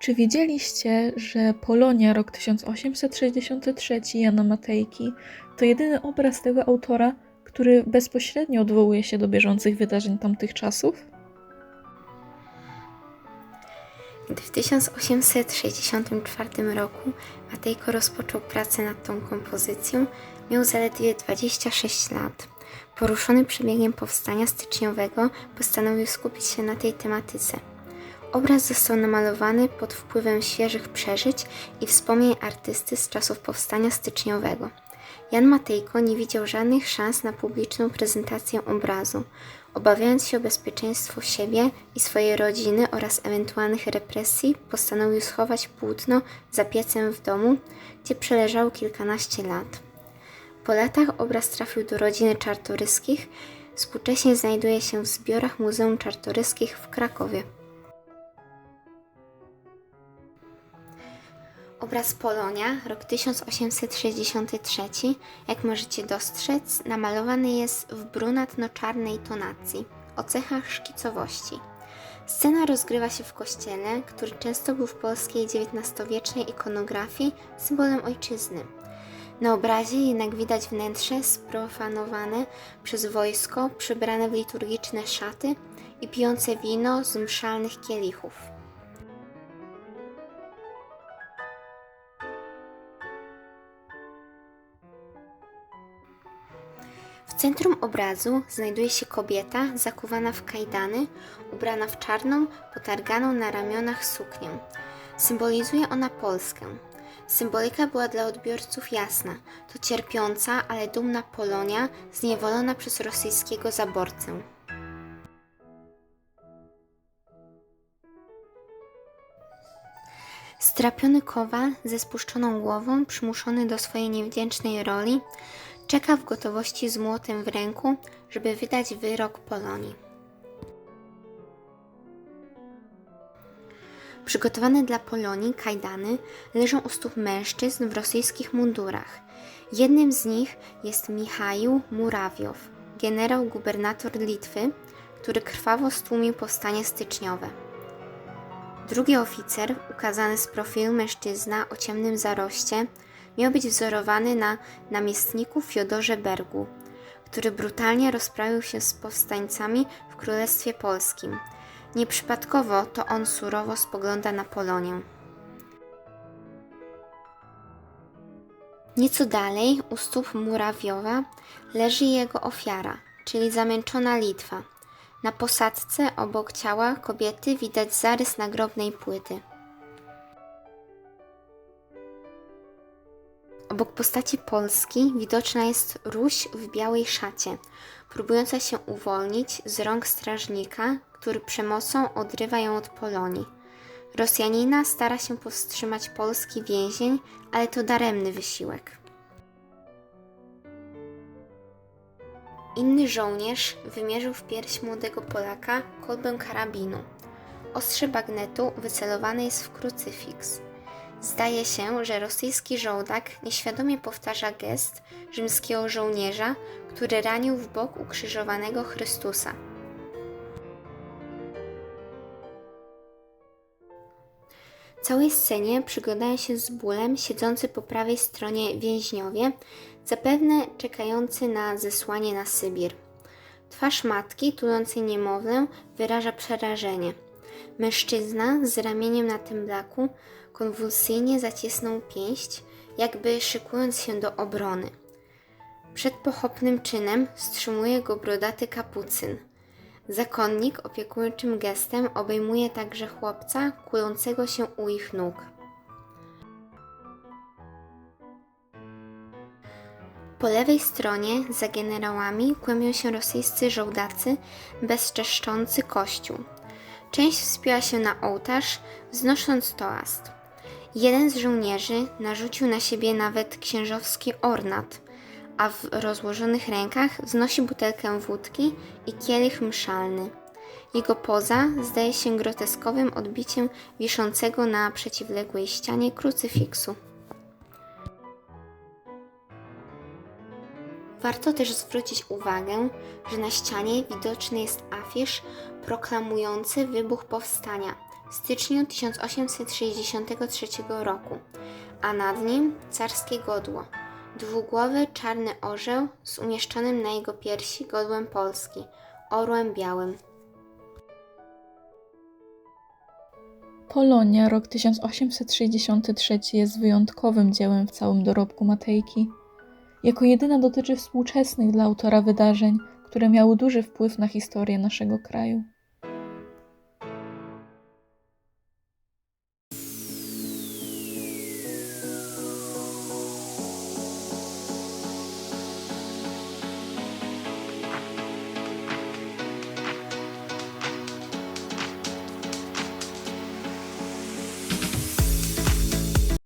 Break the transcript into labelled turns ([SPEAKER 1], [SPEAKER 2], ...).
[SPEAKER 1] Czy wiedzieliście, że Polonia rok 1863 Jana Matejki to jedyny obraz tego autora, który bezpośrednio odwołuje się do bieżących wydarzeń tamtych czasów?
[SPEAKER 2] Gdy w 1864 roku Matejko rozpoczął pracę nad tą kompozycją, miał zaledwie 26 lat. Poruszony przebiegiem powstania styczniowego, postanowił skupić się na tej tematyce. Obraz został namalowany pod wpływem świeżych przeżyć i wspomnień artysty z czasów powstania styczniowego. Jan Matejko nie widział żadnych szans na publiczną prezentację obrazu. Obawiając się o bezpieczeństwo siebie i swojej rodziny oraz ewentualnych represji, postanowił schować płótno za piecem w domu, gdzie przeleżało kilkanaście lat. Po latach obraz trafił do rodziny Czartoryskich, współcześnie znajduje się w zbiorach Muzeum Czartoryskich w Krakowie. Obraz Polonia, rok 1863, jak możecie dostrzec, namalowany jest w brunatno-czarnej tonacji, o cechach szkicowości. Scena rozgrywa się w kościele, który często był w polskiej XIX-wiecznej ikonografii symbolem ojczyzny. Na obrazie jednak widać wnętrze sprofanowane przez wojsko, przybrane w liturgiczne szaty i pijące wino z mszalnych kielichów. Centrum obrazu znajduje się kobieta zakuwana w kajdany, ubrana w czarną, potarganą na ramionach suknię. Symbolizuje ona Polskę. Symbolika była dla odbiorców jasna. To cierpiąca, ale dumna Polonia, zniewolona przez rosyjskiego zaborcę. Strapiony kowal ze spuszczoną głową, przymuszony do swojej niewdzięcznej roli, czeka w gotowości z młotem w ręku, żeby wydać wyrok Polonii. Przygotowane dla Polonii kajdany leżą u stóp mężczyzn w rosyjskich mundurach. Jednym z nich jest Michał Murawiow, generał gubernator Litwy, który krwawo stłumił powstanie styczniowe. Drugi oficer, ukazany z profilu mężczyzna o ciemnym zaroście, miał być wzorowany na namiestniku Fiodorze Bergu, który brutalnie rozprawił się z powstańcami w Królestwie Polskim. Nieprzypadkowo to on surowo spogląda na Polonię. Nieco dalej, u stóp Murawiowa, leży jego ofiara, czyli zamęczona Litwa. Na posadzce obok ciała kobiety widać zarys nagrobnej płyty. Obok postaci Polski widoczna jest Ruś w białej szacie, próbująca się uwolnić z rąk strażnika, który przemocą odrywa ją od Polonii. Rosjanina stara się powstrzymać polski więzień, ale to daremny wysiłek. Inny żołnierz wymierzył w pierś młodego Polaka kolbę karabinu. Ostrze bagnetu wycelowane jest w krucyfiks. Zdaje się, że rosyjski żołdak nieświadomie powtarza gest rzymskiego żołnierza, który ranił w bok ukrzyżowanego Chrystusa. Całej scenie przyglądają się z bólem siedzący po prawej stronie więźniowie, zapewne czekający na zesłanie na Sybir. Twarz matki tulącej niemowlę wyraża przerażenie. Mężczyzna z ramieniem na tym blaku konwulsyjnie zacisnął pięść, jakby szykując się do obrony. Przed pochopnym czynem wstrzymuje go brodaty kapucyn. Zakonnik opiekuńczym gestem obejmuje także chłopca kulącego się u ich nóg. Po lewej stronie, za generałami, kłębią się rosyjscy żołdacy bezczeszczący kościół. Część wspięła się na ołtarz, wznosząc toast. Jeden z żołnierzy narzucił na siebie nawet księżowski ornat, a w rozłożonych rękach wznosi butelkę wódki i kielich mszalny. Jego poza zdaje się groteskowym odbiciem wiszącego na przeciwległej ścianie krucyfiksu. Warto też zwrócić uwagę, że na ścianie widoczny jest afisz proklamujący wybuch powstania w styczniu 1863 roku, a nad nim carskie godło, dwugłowy czarny orzeł z umieszczonym na jego piersi godłem Polski, orłem białym.
[SPEAKER 1] Polonia, rok 1863 jest wyjątkowym dziełem w całym dorobku Matejki. Jako jedyna dotyczy współczesnych dla autora wydarzeń, które miały duży wpływ na historię naszego kraju.